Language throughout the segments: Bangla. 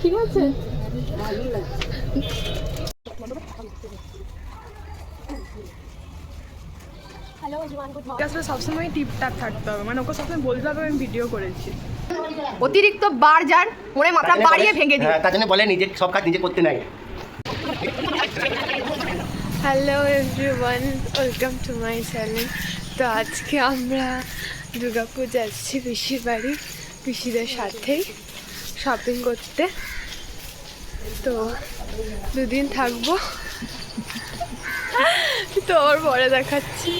ঠিক আছে। সবসময় টিপটাপ থাকতে হবে। মানে ওকে সবসময় বলতে হবে আমি ভিডিও করেছি। অতিরিক্ত বার যার মনে মাথা বাড়িয়ে ভেঙে দিই হ্যাঁ, তার জন্য বলে নিজে সব কাজ নিজে করতে নাই। Hello everyone welcome to my channel তো আজকে আমরা দুর্গাপুর যাচ্ছি পিসির বাড়ি পিসিদের সাথেই শপিং করতে। তো দুদিন থাকব। তো ওর পরে দেখাচ্ছি।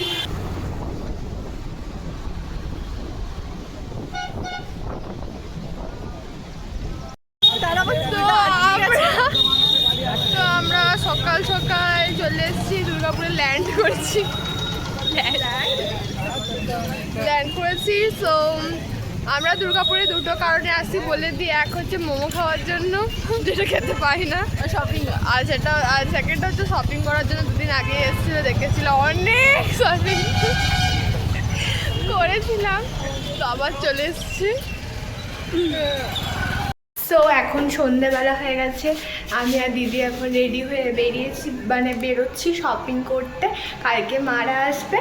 তো আমরা সকাল সকাল চলে এসেছি, দুর্গাপুরে ল্যান্ড করছি। ল্যান্ড করেছি সো আমরা দুর্গাপুরে দুটো কারণে আসি বলে দিই এক হচ্ছে মোমো খাওয়ার জন্য যেটা খেতে পাই না। শপিং আর সেটা আর সেকেন্ডটা হচ্ছে শপিং করার জন্য দুদিন আগে এসেছিল দেখেছিল অনেক শপিং করেছিলাম। তো আবার চলে এসেছি। সো এখন সন্ধেবেলা হয়ে গেছে। আমি আর দিদি এখন রেডি হয়ে বেরিয়েছি মানে বেরোচ্ছি শপিং করতে। কালকে মারা আসবে।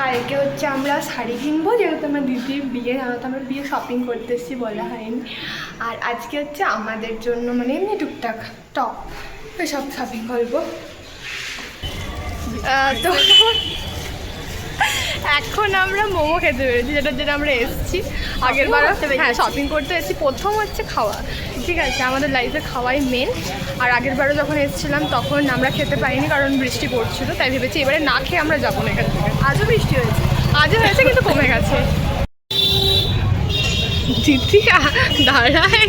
কালকে হচ্ছে আমরা শাড়ি কিনবো, যেহেতু আমার দিদির বিয়ে জানো তো আমরা বিয়ে শপিং করতে এসেছি বলা হয়নি। আর আজকে হচ্ছে আমাদের জন্য মানে এমনি টুকটাক টপ সব শপিং করব। তো এখন আমরা মোমো খেতে পেরেছি যেটার জন্য আমরা এসেছি। আগের বার হ্যাঁ। শপিং করতে এসেছি। প্রথম হচ্ছে খাওয়া। ঠিক আছে আমাদের লাইফে খাওয়াই মেন আর আগের বারও যখন এসেছিলাম তখন আমরা খেতে পারিনি কারণ বৃষ্টি পড়ছিল। তাই ভেবেছি এবারে না খেয়ে আমরা যাব না এখান থেকে। আজও বৃষ্টি হয়েছে। আজও হয়েছে কিন্তু কমে গেছে। দাঁড়ায়।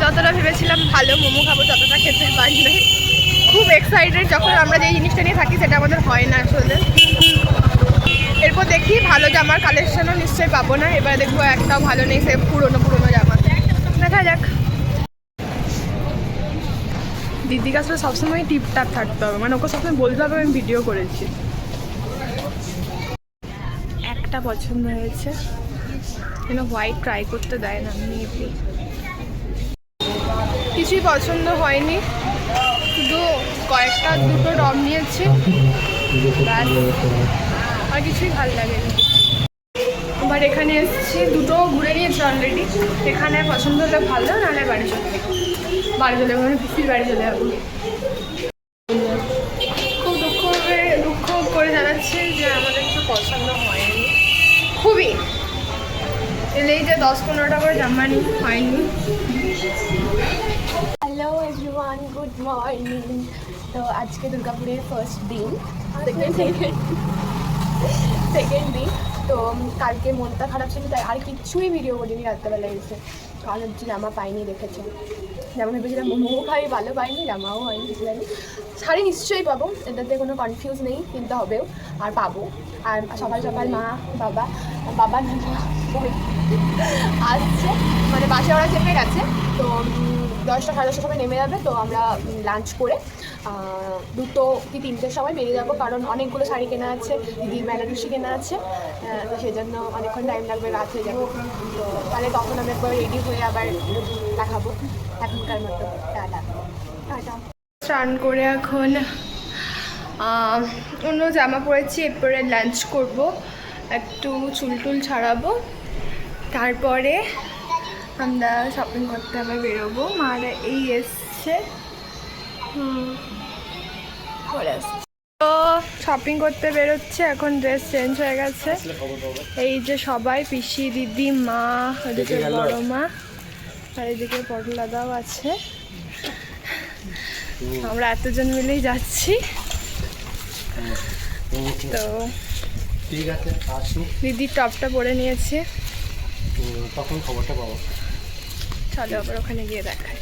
যতটা ভেবেছিলাম ভালো মোমো খাব ততটা খেতে পারি খুব এক্সাইটেড যখন আমরা যে জিনিসটা নিয়ে থাকি, সেটা আমাদের হয় না আসলে। এরপর দেখি ভালো জামার কালেকশনও নিশ্চয়ই পাবো না। এবার দেখব একটাও ভালো নেই, সে পুরনো পুরনো জামা। দেখা যাক। দিদিকে আসলে সবসময় টিপটাপ থাকতে হবে। মানে ওকে সবসময় বলতে হবে, আমি ভিডিও করেছি। একটা পছন্দ হয়েছে। কেন হোয়াইট ট্রাই করতে দেয় না, মেবি। কিছুই পছন্দ হয়নি। শুধু কয়েকটা, দুটো ডম নিয়েছি। আর কিছুই ভালো লাগেনি। আবার এখানে এসেছি, দুটো ঘুরে নিয়েছি অলরেডি এখানে পছন্দ হলে ভালো, নাহলে বাড়ি চলে বাড়ি চলে যাব মানে পিসির বাড়ি চলে যাব। খুব দুঃখ করে দুঃখ করে জানাচ্ছি যে আমাদের কিছু পছন্দ হয়নি। খুবই। এলেই যে দশ পনেরোটা করে জামানি হয়নি। এভরিওয়ান গুড মর্নিং তো আজকে দুর্গাপুরের ফার্স্ট দিন সেকেন্ড দিন। তো কালকে মনটা খারাপ ছিল তাই আর কিচ্ছুই ভিডিও করিনি রাত্রেবেলা এসে। কারণ হচ্ছে জামা পাইনি দেখেছে। যেমন ভেবেছিলাম মোমো খাই ভালো পাইনি জামাও হয়নি কিছু জানি শাড়ি নিশ্চয়ই পাবো এটাতে কোনো কনফিউজ নেই কিনতে হবেও আর পাবো। আর সকাল সকাল মা বাবা বাবা আসছে। মানে বাসে ওরা চেপে গেছে তো দশটা, সাড়ে সময় নেমে যাবে, তো আমরা লাঞ্চ করে দুটো কি তিনটের সময় বেরিয়ে যাব, কারণ অনেকগুলো শাড়ি কেনা আছে, দিদির বেনারসি কেনা আছে তো সেই জন্য অনেকক্ষণ টাইম লাগবে, রাত হয়ে যাবে। তো তাহলে তখন আমি একবার রেডি হয়ে আবার দেখাবো। এখনকার মতো, টাটা। টাটা। স্নান করে এখন অন্য জামা পরেছি, এরপরে লাঞ্চ করব, একটু চুল টুল ছাড়াবো, তারপরে আমরা শপিং করতে আবার বেরোবো। মারা এই এসছে। তো শপিং করতে বেরোচ্ছে এখন ড্রেস চেঞ্জ হয়ে গেছে। এই যে সবাই পিসি দিদি মা ওদিকে বড় মা আর এদিকে পটলাদাও আছে। আমরা এতজন মিলেই যাচ্ছি। তো ঠিক আছে আসুক দিদি টপটা পরে নিয়েছে। তখন খবরটা পাবো। চলো আবার ওখানে গিয়ে দেখাই।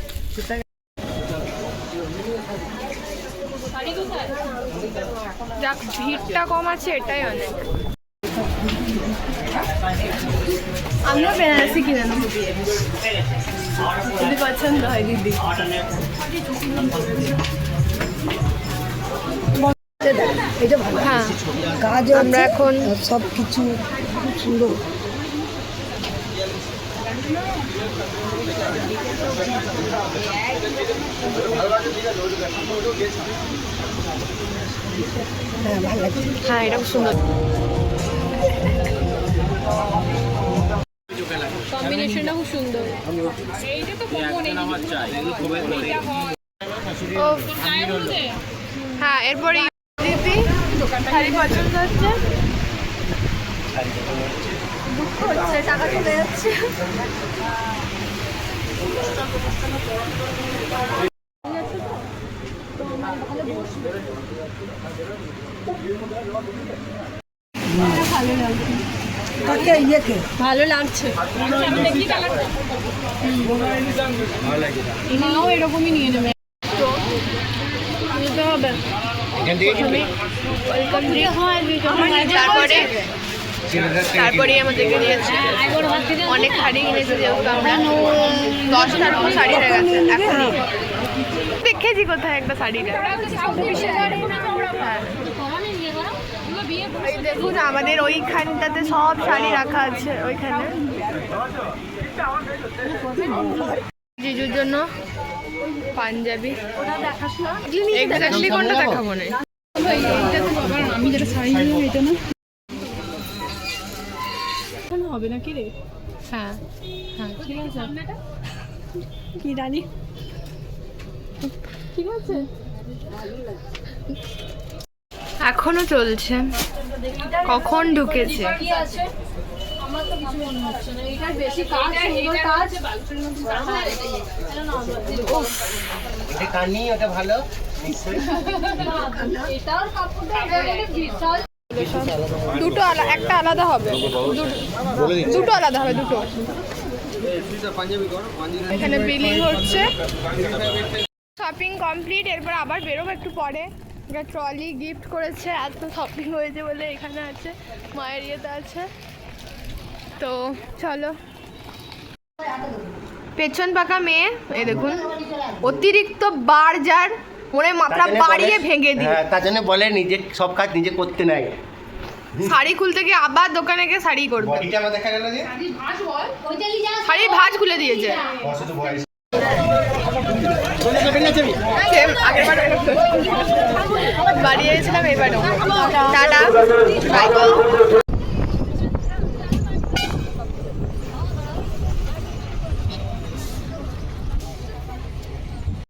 যাক ভিড়টা কম আছে এটাই অনেক। আমিও বেনারসি কিনে নেব। যদি পছন্দ হয় দিদি। এটা ভালো হ্যাঁ কাজ আমরা এখন সব কিছু সুন্দর। হ্যাঁ হ্যাঁ এটা খুব সুন্দর। কম্বিনেশনটা খুব সুন্দর। ও হ্যাঁ। এরপরে দিদি শাড়ি পছন্দ হচ্ছে। দুঃখ হচ্ছে টাকা চলে যাচ্ছে। ভালো লাগছে। মাও এরকমই নিয়ে নেবে। তো নিতে হবে। ওয়েলকাম ড্রিঙ্ক তারপরে তারপরে আমাদেরকে দিয়েছে অনেক শাড়ি কিনেছে যেহেতু আমরা। দশটার মতো শাড়ি হয়ে গেছে দেখেছি কোথায় একটা শাড়িটা হ্যাঁ। দেখুন, আমাদের ওইখানটাতে সব শাড়ি রাখা আছে, ওইখানে। জিজুর জন্য পাঞ্জাবি। এক্স্যাক্টলি কোনটা দেখাবো না। আমি যেটা শাড়ি নিলাম এটা না এখানে হবে নাকি রে? হ্যাঁ হ্যাঁ ঠিক আছে। কি রানী? ঠিক আছে। এখনও চলছে। কখন ঢুকেছে? ভালো। দুটো আলাদা একটা আলাদা হবে। দুটো- আলাদা হবে, দুটো। এখানে বিলিং হচ্ছে। শপিং কমপ্লিট এরপর আবার বেরোবো একটু পরে। একটা ট্রলি গিফট করেছে, এত শপিং হয়েছে বলে এখানে আছে, মায়ের ইয়েতে আছে। তো চলো। পেছন পাকা মেয়ে, এই দেখুন, অতিরিক্ত বার যার তার জন্য বাড়িয়ে ভেঙে দিই। হ্যাঁ তার জন্য বলে নিজে সব কাজ নিজে করতে নাই শাড়ি খুলতে গিয়ে আবার দোকানে গিয়ে শাড়ি করবে। বডিটা আমার দেখা গেল যে? শাড়ির ভাঁজ খুলে দিয়েছে। বাড়ি এসেছিলাম এবারও। টাটা। বাই।